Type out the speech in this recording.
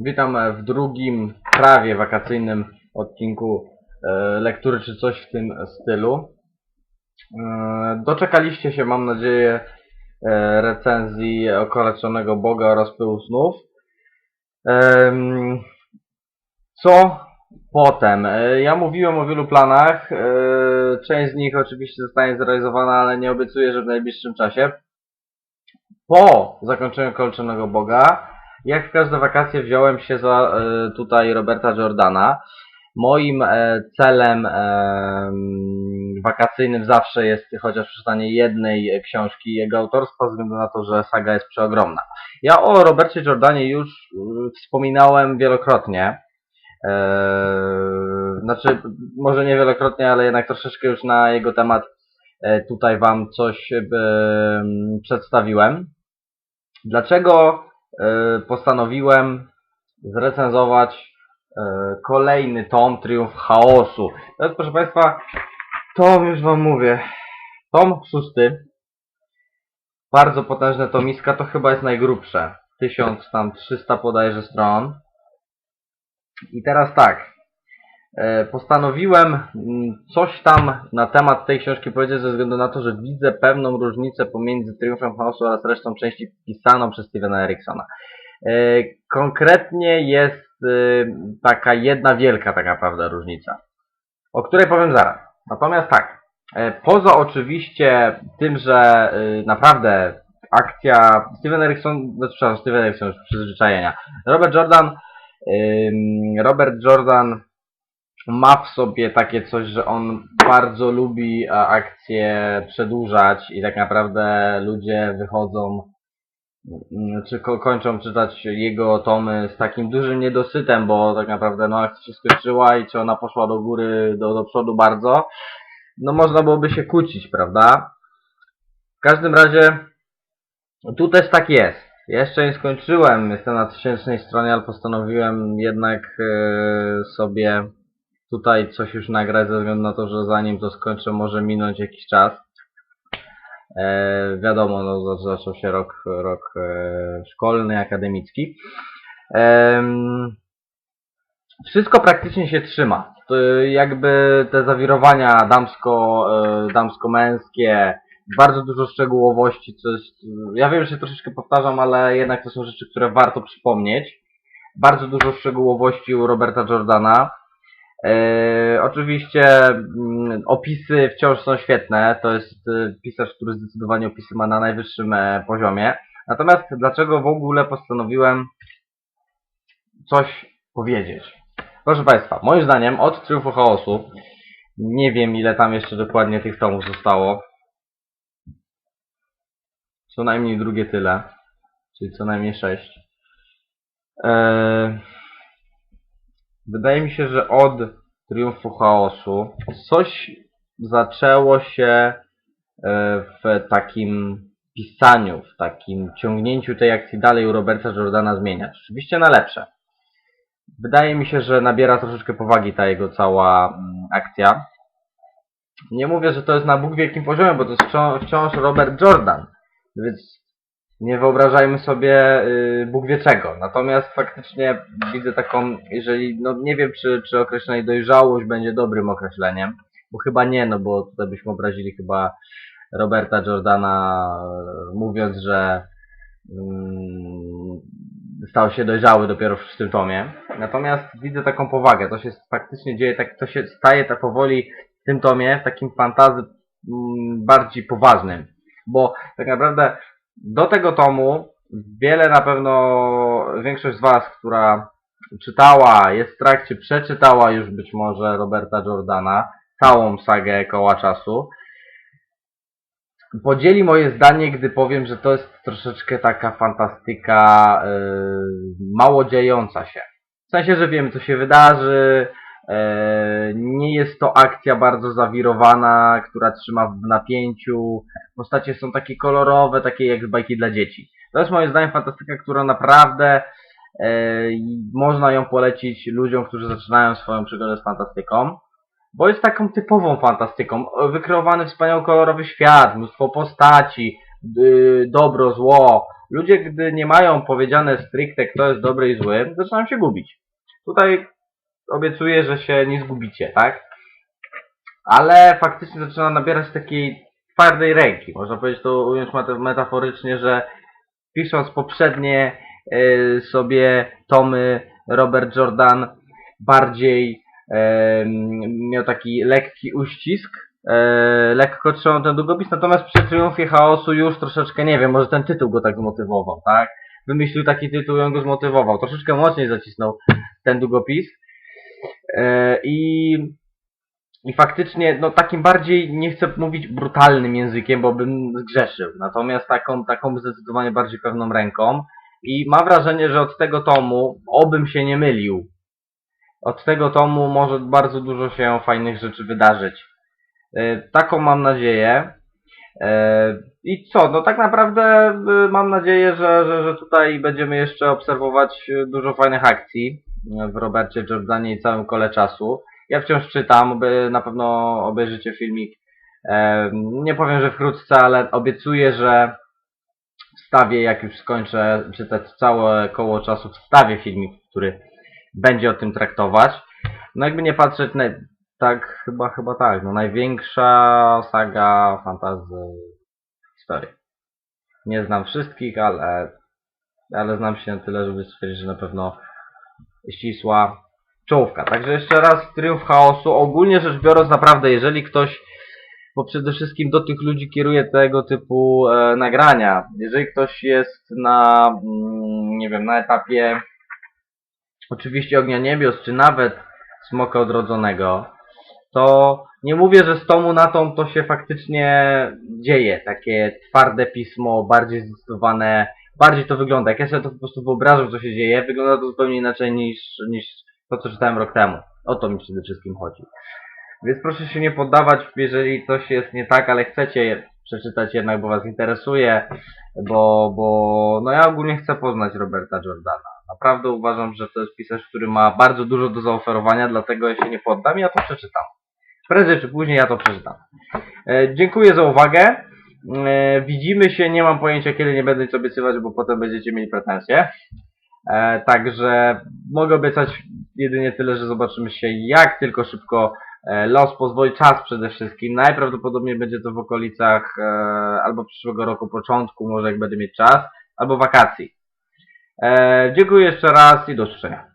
Witam w drugim, prawie wakacyjnym odcinku e, lektury czy coś w tym stylu. E, Doczekaliście się, mam nadzieję, e, recenzji Okoleczonego Boga oraz Pyłu Snów. Co potem? E, Ja mówiłem o wielu planach. e, Część z nich oczywiście zostanie zrealizowana, ale nie obiecuję, że w najbliższym czasie. Po zakończeniu Okoleczonego Boga jak w każde wakacje wziąłem się za e, tutaj Roberta Jordana. Moim e, celem e, wakacyjnym zawsze jest chociaż przeczytanie jednej książki jego autorstwa, ze względu na to, że saga jest przeogromna. Ja o Robercie Jordanie już e, wspominałem wielokrotnie. Znaczy, może nie wielokrotnie, ale jednak troszeczkę już na jego temat tutaj Wam coś przedstawiłem. Dlaczego postanowiłem zrecenzować e, kolejny tom Triumf Chaosu. Jest, proszę Państwa, tom już Wam mówię, tom szósty. Bardzo potężne tomiska, to chyba jest najgrubsze. 1300 bodajże stron. I teraz tak. E, Postanowiłem mm, coś tam na temat tej książki powiedzieć ze względu na to, że widzę pewną różnicę pomiędzy Triumfem Chaosu oraz resztą części pisaną przez Stevena Eriksona. E, Konkretnie jest e, taka jedna wielka tak naprawdę różnica, o której powiem zaraz. Natomiast tak, poza oczywiście tym, że naprawdę akcja Steven Erikson, znaczy przepraszam, Steven Erikson już przyzwyczajenia, Robert Jordan, Robert Jordan ma w sobie takie coś, że on bardzo lubi e, akcje przedłużać i tak naprawdę ludzie wychodzą mm, czy ko kończą czytać jego tomy z takim dużym niedosytem, bo tak naprawdę no akcja się skończyła i czy ona poszła do góry, do, do przodu bardzo, no można byłoby się kłócić, prawda? W każdym razie tu też tak jest. Jeszcze nie skończyłem, jestem na tysięcznej stronie, ale postanowiłem jednak e, sobie tutaj coś już nagrać ze względu na to, że zanim to skończę może minąć jakiś czas. E, wiadomo, no, za- zaczął się rok, rok e, szkolny, akademicki. Em, wszystko praktycznie się trzyma. To jakby te zawirowania damsko, e, damsko-męskie, bardzo dużo szczegółowości, co jest, ja wiem, że się troszeczkę powtarzam, ale jednak to są rzeczy, które warto przypomnieć. Bardzo dużo szczegółowości u Roberta Jordana. E, oczywiście mm, opisy wciąż są świetne. To jest e, pisarz, który zdecydowanie opisy ma na najwyższym e, poziomie. Natomiast dlaczego w ogóle postanowiłem coś powiedzieć? Proszę Państwa, moim zdaniem od Triumfu Chaosu, nie wiem ile tam jeszcze dokładnie tych tomów zostało, co najmniej drugie tyle, czyli co najmniej sześć. Eee, wydaje mi się, że od Triumfu Chaosu coś zaczęło się e, w takim pisaniu, w takim ciągnięciu tej akcji dalej u Roberta Jordana zmieniać. Oczywiście na lepsze. Wydaje mi się, że nabiera troszeczkę powagi ta jego cała mm, akcja. Nie mówię, że to jest na Bóg w jakim poziomie, bo to jest wciąż Robert Jordan. Więc nie wyobrażajmy sobie y, Bóg wie czego. Natomiast faktycznie widzę taką, jeżeli, no nie wiem czy, czy określenie dojrzałość będzie dobrym określeniem, bo chyba nie, no bo tutaj byśmy obrazili chyba Roberta Jordana e, mówiąc, że mm, stał się dojrzały dopiero w szóstym tomie. Natomiast widzę taką powagę, to się faktycznie dzieje, tak, to się staje tak powoli w tym tomie, w takim fantazy mm, bardziej poważnym. Bo tak naprawdę do tego tomu wiele na pewno większość z Was, która czytała, jest w trakcie, przeczytała już być może Roberta Jordana, całą sagę Koła Czasu, podzieli moje zdanie, gdy powiem, że to jest troszeczkę taka fantastyka yy, mało dziejąca się. W sensie, że wiemy co się wydarzy, nie jest to akcja bardzo zawirowana, która trzyma w napięciu, postacie są takie kolorowe, takie jak z bajki dla dzieci. To jest moim zdaniem fantastyka, która naprawdę e, można ją polecić ludziom, którzy zaczynają swoją przygodę z fantastyką, bo jest taką typową fantastyką. Wykreowany wspaniały kolorowy świat, mnóstwo postaci, dobro, zło, ludzie, gdy nie mają powiedziane stricte, kto jest dobry i zły, zaczynają się gubić. Tutaj obiecuję, że się nie zgubicie, tak? Ale faktycznie zaczyna nabierać takiej twardej ręki. Można powiedzieć to ująć meta- metaforycznie, że pisząc poprzednie e, sobie tomy Robert Jordan bardziej e, miał taki lekki uścisk, e, lekko trzymał ten długopis, natomiast przy Triumfie Chaosu już troszeczkę, nie wiem, może ten tytuł go tak zmotywował, tak? Wymyślił taki tytuł i on go zmotywował. Troszeczkę mocniej zacisnął ten długopis. E, I i faktycznie, no takim bardziej, nie chcę mówić brutalnym językiem, bo bym zgrzeszył. Natomiast taką, taką zdecydowanie bardziej pewną ręką. I mam wrażenie, że od tego tomu, obym się nie mylił, od tego tomu może bardzo dużo się fajnych rzeczy wydarzyć. E, Taką mam nadzieję. E, I co? No tak naprawdę mam nadzieję, że, że, że tutaj będziemy jeszcze obserwować dużo fajnych akcji w Robercie Jordanie i całym kole czasu. Ja wciąż czytam, by na pewno obejrzycie filmik. Nie powiem, że wkrótce, ale obiecuję, że wstawię, jak już skończę czytać całe koło czasu, wstawię filmik, który będzie o tym traktować. No jakby nie patrzeć, na, tak, chyba, chyba tak, no największa saga fantazy w historii. Nie znam wszystkich, ale, ale znam się na tyle, żeby stwierdzić, że na pewno ścisła czołówka. Także jeszcze raz Triumf Chaosu. Ogólnie rzecz biorąc, naprawdę, jeżeli ktoś, bo przede wszystkim do tych ludzi kieruje tego typu e, nagrania, jeżeli ktoś jest na, mm, nie wiem, na etapie oczywiście Ognia Niebios, czy nawet Smoka Odrodzonego, to nie mówię, że z tomu na tą to się faktycznie dzieje. Takie twarde pismo, bardziej zdecydowane, bardziej to wygląda. Jak ja sobie to po prostu wyobrażam, co się dzieje, wygląda to zupełnie inaczej niż, niż to, co czytałem rok temu. O to mi przede wszystkim chodzi. Więc proszę się nie poddawać, jeżeli coś jest nie tak, ale chcecie przeczytać jednak, bo was interesuje, bo, bo no ja ogólnie chcę poznać Roberta Jordana. Naprawdę uważam, że to jest pisarz, który ma bardzo dużo do zaoferowania, dlatego ja się nie poddam i ja to przeczytam. Prędzej czy później ja to przeczytam. E, dziękuję za uwagę. E, widzimy się, nie mam pojęcia kiedy nie będę nic obiecywać, bo potem będziecie mieli pretensje. E, także mogę obiecać jedynie tyle, że zobaczymy się jak tylko szybko e, los pozwoli, czas przede wszystkim. Najprawdopodobniej będzie to w okolicach e, albo przyszłego roku początku, może jak będę mieć czas, albo wakacji. E, dziękuję jeszcze raz i do usłyszenia.